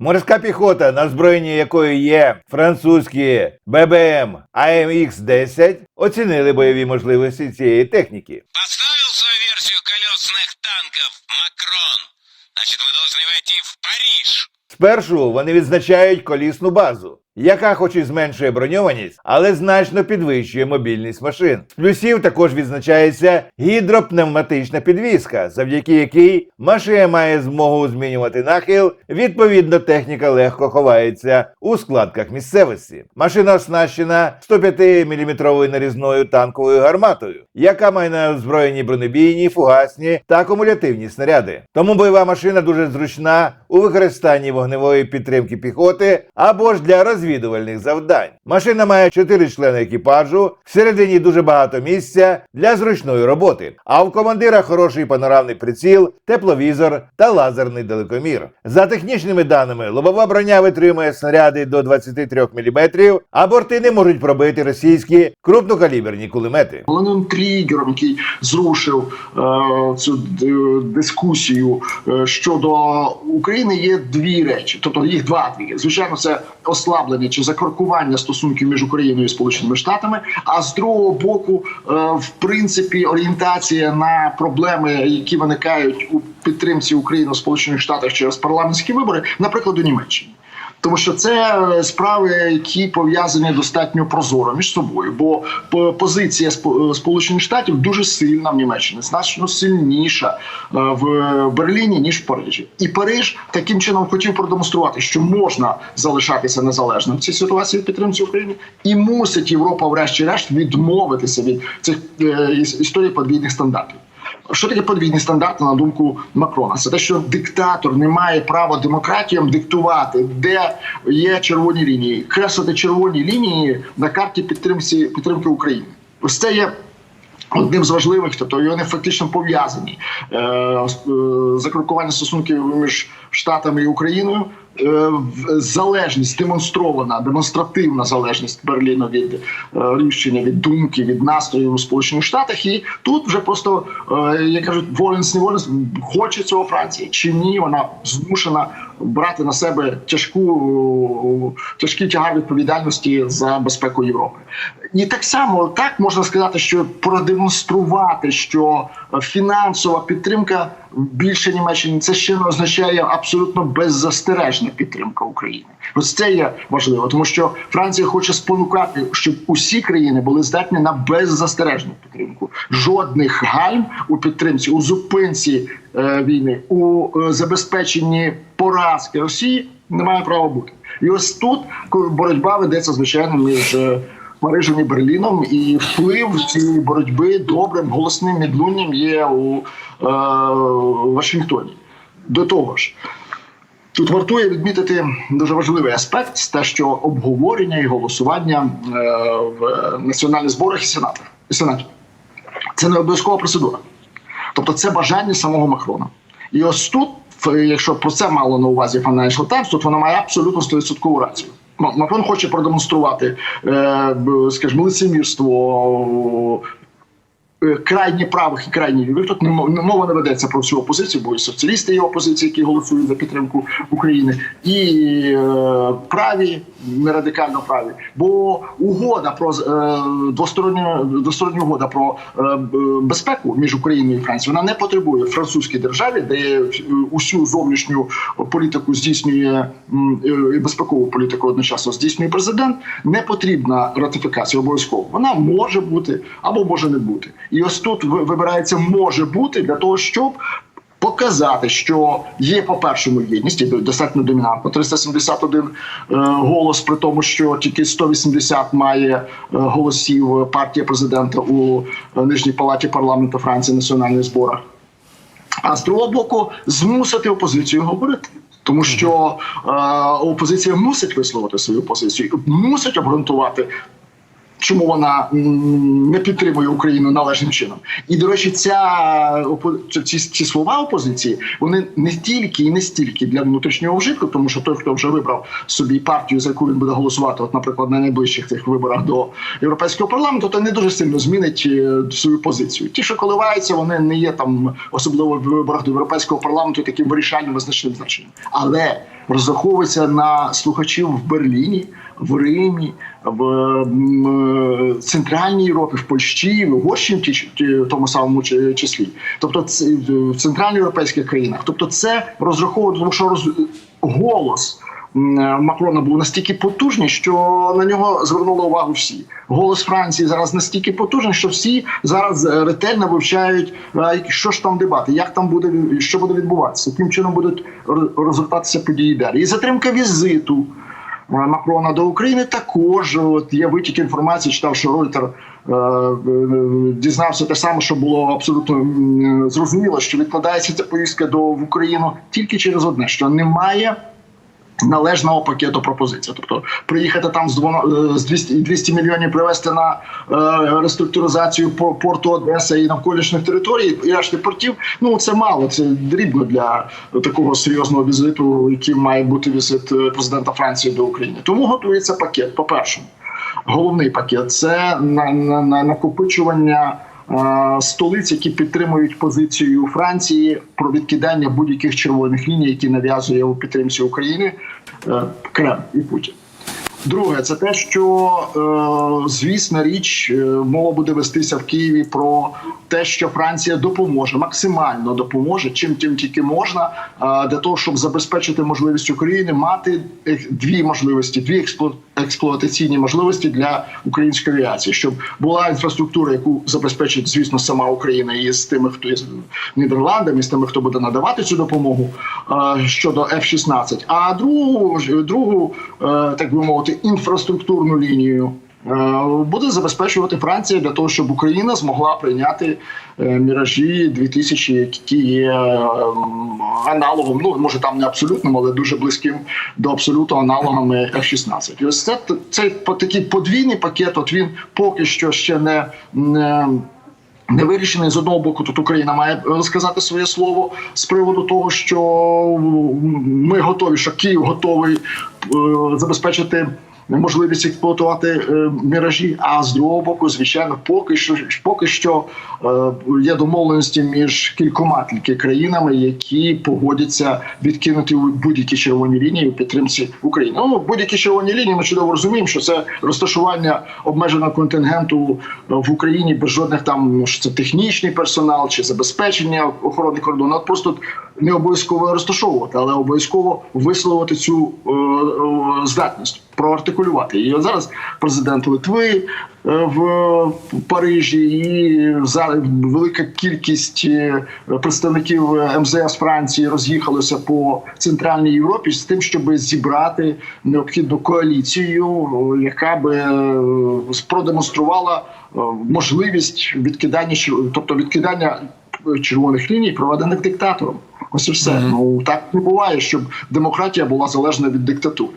Морська піхота, на озброєнні якої є французькі ББМ АМХ-10, оцінили бойові можливості цієї техніки. Поставил свою версию колесных танков Макрон. Значит, мы должны войти в Париж. Спершу вони відзначають колісну базу, яка хоч і зменшує броньованість, але значно підвищує мобільність машин. З плюсів також відзначається гідропневматична підвізка, завдяки якій машина має змогу змінювати нахил. Відповідно, техніка легко ховається у складках місцевості. Машина оснащена 105-мм нарізною танковою гарматою, яка має на озброєнні бронебійні, фугасні та акумулятивні снаряди. Тому бойова машина дуже зручна у використанні вогневої підтримки піхоти або ж для розвідувальних завдань. Машина має 4 члени екіпажу, всередині дуже багато місця для зручної роботи. А у командира хороший панорамний приціл, тепловізор та лазерний далекомір. За технічними даними, лобова броня витримує снаряди до 23 мм, а борти не можуть пробити російські крупнокаліберні кулемети. Головним тригером, який зрушив е, цю дискусію е, щодо України, є дві речі. Тобто їх два тригери. Звичайно, це ослаблення чи закоркування стосунків між Україною і Сполученими Штатами. А з другого боку, е, в принципі, орієнтація на проблеми, які виникають у підтримці України в Сполучених Штатах через парламентські вибори, наприклад, у Німеччині. Тому що це е, справи, які пов'язані достатньо прозоро між собою. Бо позиція е, Сполучених Штатів дуже сильна в Німеччині, значно сильніша е, в Берліні ніж в Парижі. І Париж таким чином хотів продемонструвати, що можна залишатися незалежним в цій ситуації в підтримці України, і мусить Європа, врешті-решт, відмовитися від цих іс- історій подвійних стандартів. Що таке подвійні стандарти на думку Макрона? Це те, що диктатор не має права демократіям диктувати, де є червоні лінії, креслити червоні лінії на карті підтримки, підтримки України. Ось це є. Одним з важливих, тобто вони фактично пов'язані Е, е, закрокування стосунків між штатами і Україною. Е, Залежність демонстрована, демонстративна залежність Берліну від е, рішення, від думки, від настроїв у Сполучених Штатах. І тут вже просто е, як кажуть, воленс не воленс, хоче цього Франції чи ні, вона змушена брати на себе тяжку тяжкий тягар відповідальності за безпеку Європи. І так само так можна сказати, що продемонструвати, що фінансова підтримка більше Німеччини це ще не означає абсолютно беззастережна підтримка України. Ось це є важливо, тому що Франція хоче спонукати, щоб усі країни були здатні на беззастережну підтримку. Жодних гальм у підтримці, у зупинці е, війни, у е, забезпеченні поразки Росії немає права бути. І ось тут боротьба ведеться звичайно між. Е, Парижем і Берліном, і вплив цієї боротьби добрим голосним відлунням є у е, Вашингтоні. До того ж, тут вартує відмітити дуже важливий аспект: те, що обговорення і голосування е, в національних зборах і сенатах і це не обов'язкова процедура. Тобто це бажання самого Макрона. І ось тут, якщо про це мало на увазі Financial Times, тут вона має абсолютно 100% рацію. Макрон хоче продемонструвати, е, скажімо, лицемірство. Е, Крайні правих і крайні лівих тут не мова не ведеться про всю опозицію, бо і соціалісти є опозиції, які голосують за підтримку України, і е, праві, не радикально праві. Бо угода про е, двостороння двостороння угода про безпеку між Україною і Францією вона не потребує французькій державі, де усю зовнішню політику здійснює і безпекову політику одночасно здійснює президент. Не потрібна ратифікація обов'язково. Вона може бути або може не бути. І ось тут вибирається може бути для того, щоб. Показати, що є по першому єдність і достатньо домінантно. 371 е, голос, при тому, що тільки 180 має е, голосів партія президента у е, нижній палаті парламенту Франції національних зборах. А з другого боку, змусити опозицію говорити. Тому що е, опозиція мусить висловити свою позицію, мусить обґрунтувати чому вона не підтримує Україну належним чином. І до речі, ця ці, ці слова опозиції вони не тільки і не стільки для внутрішнього вжитку, тому що той, хто вже вибрав собі партію, за яку він буде голосувати, от, наприклад, на найближчих цих виборах до європейського парламенту, то не дуже сильно змінить е, свою позицію. Ті, що коливаються, вони не є там особливо в виборах до європейського парламенту таким вирішальним визначним значенням. Але розраховується на слухачів в Берліні, в Римі, в Центральній Європі, в Польщі, в Угорщині, в тому самому чи- числі. Тобто в центральноєвропейських країнах. Тобто, це розраховує, тому що голос. М, Макрона був настільки потужний, що на нього звернули увагу всі. Голос Франції зараз настільки потужний, що всі зараз е, ретельно вивчають, е, що ж там дебати, як там буде що буде відбуватися, яким чином будуть роз- розвертатися події далі. І затримка візиту е, Макрона до України також от є витік інформації. Читав, що Ройтер е, е, дізнався те саме, що було абсолютно зрозуміло, що відкладається ця поїздка до в Україну тільки через одне, що немає. Належного пакету пропозицій, тобто приїхати там з двома е, з 200, 200 мільйонів привезти на е, реструктуризацію по- порту Одеса і навколишніх територій і решти портів. Ну це мало, це дрібно для такого серйозного візиту, яким має бути візит е, президента Франції до України. Тому готується пакет. По перше, головний пакет це на, на, на накопичування е, столиць, які підтримують позицію Франції про відкидання будь-яких червоних ліній, які нав'язує у підтримці України е, Кремль і Путін. Друге, це те, що е, звісна річ, е, мова буде вестися в Києві про те, що Франція допоможе, максимально допоможе, чим тим тільки можна, е, для того, щоб забезпечити можливість України мати дві можливості, дві експлу- експлуатаційні можливості для української авіації, щоб була інфраструктура, яку забезпечить, звісно, сама Україна і з тими, хто з Нідерландами, з тими, хто буде надавати цю допомогу щодо F-16. А другу другу, так би мовити, інфраструктурну лінію. е, Буде забезпечувати Франція для того, щоб Україна змогла прийняти е, міражі 2000, які є е, аналогом. Ну може там не абсолютним, але дуже близьким до абсолюту аналогами F-16. І ось це цей такий подвійний пакет. От він поки що ще не. не не вирішений з одного боку. Тут Україна має сказати своє слово з приводу того, що ми готові, що Київ готовий е, забезпечити. Можливість експлуатувати е, міражі, а з другого боку, звичайно, поки що поки що е, є домовленості між кількома тільки країнами, які погодяться відкинути будь-які червоні лінії у підтримці України. Ну будь-які червоні лінії. Ми чудово розуміємо, що це розташування обмеженого контингенту в Україні без жодних там ну, що це технічний персонал чи забезпечення охорони кордону. От просто не обов'язково розташовувати, але обов'язково висловити цю е, е, здатність, проартикулювати. І от зараз президент Литви е, в Парижі і зараз велика кількість е, представників МЗС Франції роз'їхалися по центральній Європі з тим, щоб зібрати необхідну коаліцію, яка би е, продемонструвала можливість відкидання тобто відкидання червоних ліній, проведених диктатором. Ось і все. Ну так не буває, щоб демократія була залежна від диктатури.